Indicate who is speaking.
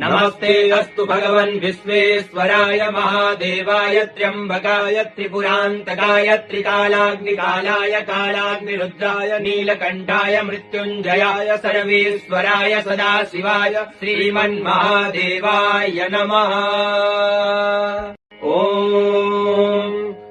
Speaker 1: नमस्ते अस्तु भगवन् विश्वेश्वराय महादेवाय त्र्यम्बकाय त्रिपुरान्तकाय त्रिकालाग्निकालाय कालाग्निरुद्राय नीलकण्ठाय मृत्युञ्जयाय सर्वेश्वराय सदाशिवाय श्रीमन्महादेवाय नमः